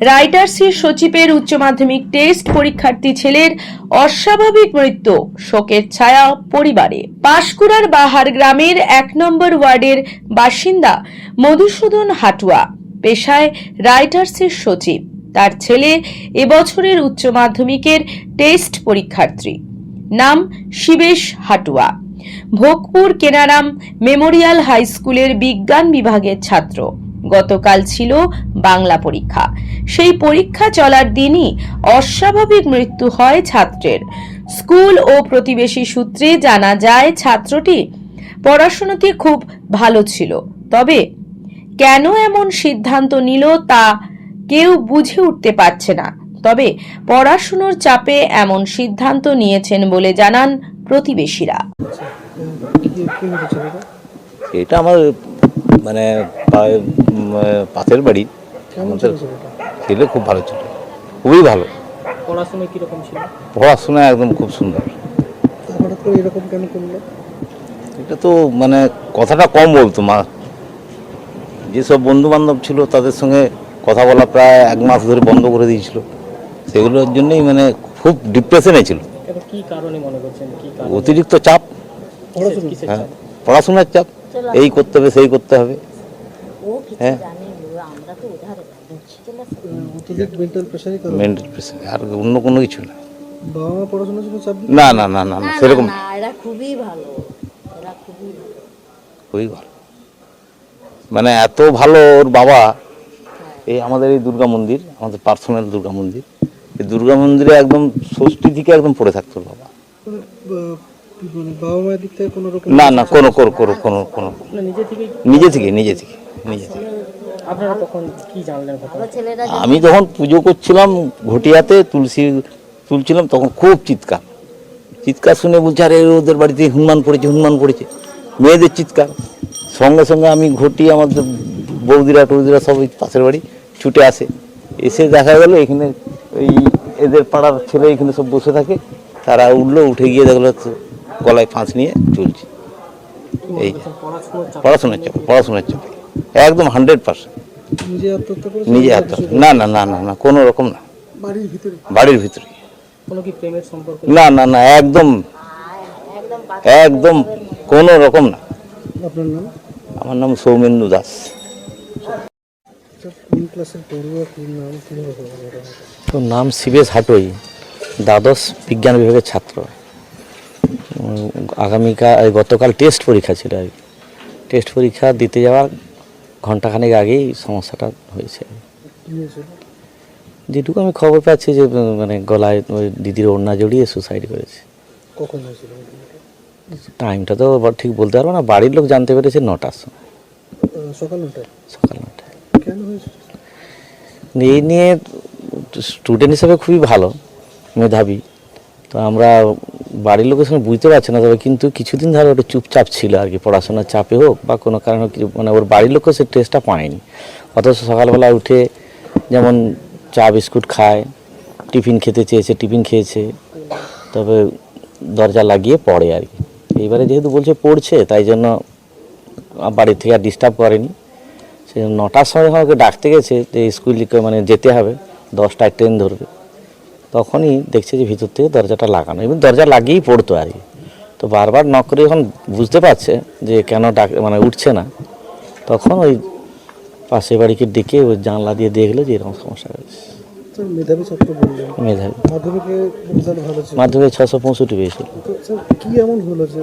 রাইটার্সির সচিবের উচ্চ মাধ্যমিক টেস্ট পরীক্ষার্থী ছেলের অস্বাভাবিক মৃত্যু, শোকের ছায়া পরিবারে। পাশকুড়ার বাহার গ্রামের এক নম্বর ওয়ার্ডের বাসিন্দা মধুসূদন হাটুয়া পেশায় রাইটার্সের সচিব। তার ছেলে এবছরের উচ্চ মাধ্যমিকের টেস্ট পরীক্ষার্থী। নাম শিবেশ হাটুয়া। ভোগপুর কেনারাম মেমোরিয়াল হাই স্কুলের বিজ্ঞান বিভাগের ছাত্র। গতকাল ছিল বাংলা পরীক্ষা। সেই পরীক্ষা চলার দিনই অস্বাভাবিক মৃত্যু হয় ছাত্রের। স্কুল ও প্রতিবেশী সূত্রে জানা যায়, ছাত্রটি পড়াশোনাতে খুব ভালো ছিল। তবে কেন এমন সিদ্ধান্ত নিল তা কেউ বুঝে উঠতে পারছে না। তবে পড়াশুনোর চাপে এমন সিদ্ধান্ত নিয়েছেন বলে জানান প্রতিবেশীরা। এটা আমার মানে পাশের বাড়ি। আমাদের ছেলে খুব ভালো ছিল। খুবই ভালো। পড়াশোনা কীরকম ছিল? পড়াশোনা একদম খুব সুন্দর। হঠাৎ করে এরকম কেন করল? এটা তো মানে কথাটা কম বলতো মা। যেসব বন্ধু বান্ধব ছিল তাদের সঙ্গে কথা বলা প্রায় এক মাস ধরে বন্ধ করে দিয়েছিল। সেগুলোর জন্যই মানে খুব ডিপ্রেশনে ছিল। এটা কি কারণে মনে করছেন? কি কারণে? অতিরিক্ত হ্যাঁ চাপ? পড়াশোনার চাপ। এই করতে হবে সেই করতে হবে। হ্যাঁ। মেন্টাল প্রেশার আর অন্য কোনো কিছু না? না না না না না সেরকম এরা খুবই ভালো এরা খুবই ভালো। খুবই ভালো। মানে এত ভালো ওর বাবা এই আমাদের এই দুর্গা মন্দির আমাদের পার্সোনাল দুর্গা মন্দির। এই দুর্গা মন্দিরে একদম ষষ্ঠী থেকে একদম পড়ে থাকতো ওর বাবা। মানে বাবা মায়ের দিক থেকে কোনো রকম না না কোনো কোনো কোনো কোনো কোনো। নিজে থেকে নিজে থেকে নিজে থেকে নিজে থেকে। আপনারা তখন কি জানলেন ঘটনা? ভালো ছেলেরা আমি যখন পুজো করছিলাম ঘটিয়াতে তুলসী তুলছিলাম তখন খুব চিৎকার। চিৎকার শুনে বলছে আরে ওদের বাড়িতে হনুমান পড়েছে হনুমান পড়েছে। মেয়েদের চিৎকার। সঙ্গে সঙ্গে আমি ঘটি আমাদের বৌদিরা টৌদিরা সব ওই পাশের বাড়ি ছুটে আসে। এসে দেখা গেল এখানে ওই এদের পাড়ার ছেলে এখানে সব বসে থাকে। তারা উঠল উঠে গিয়ে দেখল গলায় ফাঁস নিয়ে চলছে। এই পড়াশোনার চাপ পড়াশোনার চাপ। একদম হান্ড্রেড পার্সেন্ট। নিজে আত্মহত্যা না না না না না কোনো রকম না। বাড়ির ভিতরে? বাড়ির ভিতরে। কোনো কি প্রেমের সম্পর্ক? না না না একদম একদম একদম কোনো রকম না। আমার নাম সৌমেন্দু দাস? তো নাম শিবেশ হাটই দ্বাদশ বিজ্ঞান বিভাগের ছাত্র। আগামীকাল গতকাল টেস্ট পরীক্ষা ছিল আর কি। টেস্ট পরীক্ষা দিতে যাওয়ার ঘন্টাখানেক আগেই সমস্যাটা হয়েছে। যেটুকু আমি খবর পাচ্ছি যে মানে গলায় ওই দিদির ওড়না জড়িয়ে সুসাইড করেছে। কখন হয়েছিল টাইমটা তো ঠিক বলতে পারব না। বাড়ির লোক জানতে পেরেছে নটার সময়। সকাল নটায়? সকাল নটায়। কেন হয়েছিল? এই নিয়ে স্টুডেন্ট হিসেবে খুবই ভালো মেধাবী। তো আমরা বাড়ির লোকের সঙ্গে বুঝতে পারছে না, তবে কিন্তু কিছুদিন ধরে ওটা চুপচাপ ছিল আর কি, পড়াশোনার চাপে হোক বা কোনো কারণে মানে ওর বাড়ির লোকও সে টেস্টটা পায়নি। অথচ সকালবেলা উঠে যেমন চা, বিস্কুট খায়, টিফিন খেতে চেয়েছে, টিফিন খেয়েছে, তবে দরজা লাগিয়ে পড়ে আর কি। এইবারে যেহেতু বলছে পড়ছে, তাই জন্য বাড়ি থেকে আর ডিস্টার্ব করেনি। সে নটার সময় আমাকে ডাকতে গেছে যে স্কুল মানে যেতে হবে, দশটায় ট্রেন ধরবে। তখনই দেখছে যে ভিতর থেকে দরজাটা লাগানো এবং দরজা লাগিয়েই পড়তো আর কি। তো বারবার নক করে যখন বুঝতে পারছে যে কেন ডাক মানে উঠছে না তখন ওই পাশের বাড়িকে ডেকে ওই জানলা দিয়ে দেখল যে এরকম সমস্যা হয়েছে। মেধাবী ছাত্র বললেন। মেধাবী। মাধ্যমিকে রেজাল্ট ভালো ছিল। মাধ্যমিক ছশো পঁয়ষট্টি পেয়েছিল। কি এমন হলো যে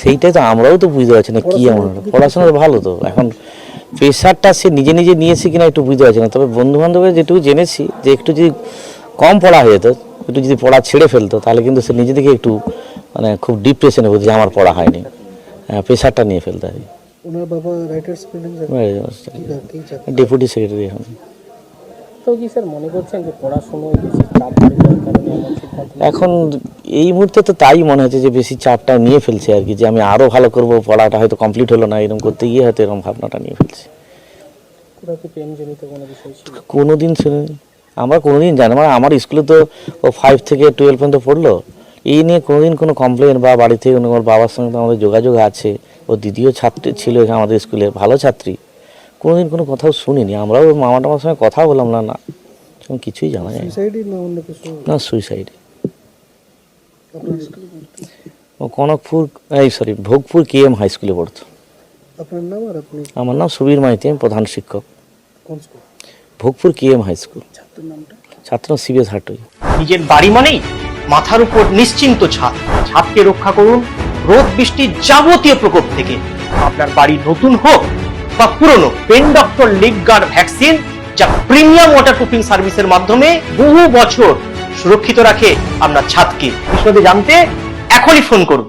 সেইটাই তো আমরাও তো বুঝতে পারছি না কি এমন হলো। পড়াশোনা ভালো তো এখন প্রেশারটা সে নিজে নিজে নিয়েছে কিনা একটু বুঝতে পারছি না। তবে বন্ধু বান্ধবের যেটুকু জেনেছি যে একটু যদি কম পড়া হয়ে যেত একটু যদি পড়া ছেড়ে ফেলতো তাহলে কিন্তু সে নিজে থেকে একটু মানে খুব ডিপ্রেশনে বুঝছে যে আমার পড়া হয়নি। হ্যাঁ প্রেশারটা নিয়ে ফেলতে আর ওনার বাবা রাইটার্স কি কি ডেপুটি সেক্রেটারি এখন। তো কি স্যার মনে করছেন যে পড়াশোনায় বেশি চাপ পড়ে যাওয়ার কারণে এমন সিদ্ধান্ত এখন এই মুহূর্তে তো তাই মনে হচ্ছে যে বেশি চাপটা নিয়ে ফেলছে আর কি যে আমি আরও ভালো করব পড়াটা হয়তো কমপ্লিট হলো না এরকম করতে গিয়ে হয়তো এরকম ভাবনাটা নিয়ে ফেলছে। কোনো বিষয় ছিল? কোনো দিন শুনিনি। আমরা কোনোদিন জানি মানে আমার স্কুলে তো ও ফাইভ থেকে টুয়েলভ পর্যন্ত পড়ল। এই নিয়ে কোনোদিন কোনো কমপ্লেন বা বাড়ি থেকে কোনো বাবার সঙ্গে তো আমাদের যোগাযোগ আছে। ও দিদিও ছাত্রী ছিল এখানে আমাদের স্কুলে ভালো ছাত্রী। কোনোদিন কোনো কথাও শুনিনি। আমরাও মামা টামার সঙ্গে কথা বললাম না না। কিছুই জানা যায় না। সুইসাইড ও কনকপুর এই sorry Bhogpur K M high স্কুলে পড়তো। আমার নাম সুবীর মাইতি আমি প্রধান শিক্ষক। কোন school Bhogpur K M high school. ছাত্র সিবিএস হাটুই। নিজের বাড়ি মানেই মাথার উপর নিশ্চিন্ত ছাদ। ছাদকে রক্ষা করুন রোদ বৃষ্টির যাবতীয় প্রকোপ থেকে। আপনার বাড়ি নতুন হোক বা পুরনো pen doctor leak guard vaccine যা প্রিমিয়াম ওয়াটার প্রুফিং সার্ভিসের মাধ্যমে বহু বছর সুরক্ষিত রাখে আপনার ছাদকে। বিশদে জানতে এখনই ফোন করুন।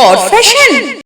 কর ফ্যাশন